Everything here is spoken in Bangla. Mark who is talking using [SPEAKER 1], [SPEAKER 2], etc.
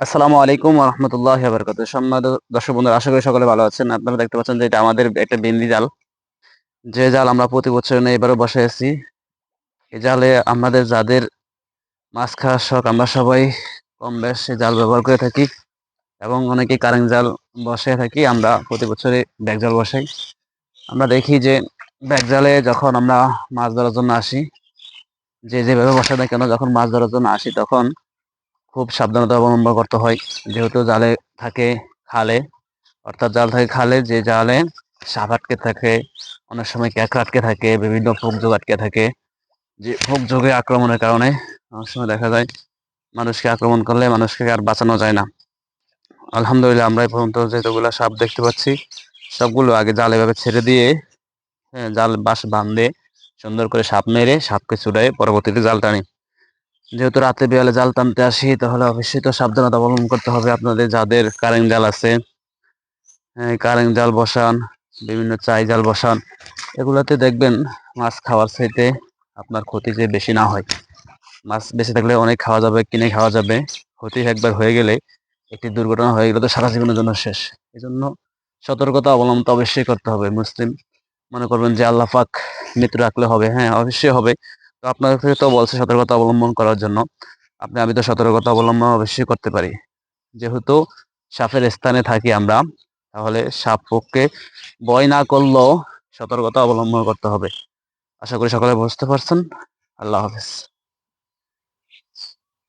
[SPEAKER 1] আসসালামু আলাইকুম রহমতুল্লাহ বরকত সম্মানিত দর্শক বন্ধুরা, আশা করি সকলে ভালো আছেন। আপনারা দেখতে পাচ্ছেন যে এটা আমাদের একটা বিন্দি জাল। যে জাল আমরা প্রতি বছর এবারও বসাইছি এই জালে আমাদের যাদের মাছ খাওয়ার শখ, আমরা সবাই কম বেশ এই জাল ব্যবহার করে থাকি এবং অনেকে কারেন্ট জাল বসে থাকি, আমরা প্রতি বছরে ব্যাগ জাল বসাই। আমরা দেখি যে ব্যাগ জালে যখন আমরা মাছ ধরার জন্য আসি, যে যেভাবে বসে না কেন, যখন মাছ ধরার জন্য আসি, তখন খুব সাবধানতা অবলম্বন করতে হয়। যেহেতু জালে থাকে খালে, অর্থাৎ জাল থাকে খালে, যে জালে সাপ আটকে থাকে, অনেক সময় ক্যাঁকড়া আটকে থাকে, বিভিন্ন ফোক যোগ আটকে থাকে, যে ফোক যোগে আক্রমণের কারণে অনেক সময় দেখা যায় মানুষকে আক্রমণ করলে মানুষকে আর বাঁচানো যায় না। আলহামদুলিল্লাহ আমরা এই পর্যন্ত যেগুলো সাপ দেখতে পাচ্ছি, সবগুলো আগে জাল এভাবে ছেড়ে দিয়ে হ্যাঁ জাল বাস বাঁধে, সুন্দর করে সাপ মেরে সাপকে ছুটাই পরবর্তীতে জাল টানি যেহেতু রাতে বিয়ালে জাল টানতে আসি, তাহলে অবশ্যই তো সাবধানতা অবলম্বন করতে হবে আপনাদের যাদের কারেন্ট জাল আছে। কারেন্ট জাল বসান, বিভিন্ন চাই জাল বসান, এগুলোতে দেখবেন মাছ খাওয়ার চাইতে আপনার ক্ষতি যে বেশি না হয়। মাছ বেশি থাকলে অনেক খাওয়া যাবে, কিনে খাওয়া যাবে। ক্ষতি একবার হয়ে গেলে একটি দুর্ঘটনা হয়ে গেলে তো সারা জীবনের জন্য শেষ। এই জন্য সতর্কতা অবলম্বন অবশ্যই করতে হবে। মুসলিম মনে করবেন যে আল্লাহ পাক মৃত্যু রাখলে হবে। হ্যাঁ অবশ্যই হবে। তো আপনাদের তো বলছে সতর্কতা অবলম্বন করার জন্য। আপনি, আমি তো সতর্কতা অবলম্বন অবশ্যই করতে পারি। যেহেতু সাপের স্থানে থাকি আমরা, তাহলে সাপ পক্ষে ভয় না করলেও সতর্কতা অবলম্বন করতে হবে। আশা করি সকলে বুঝতে পারছেন। আল্লাহ হাফেজ।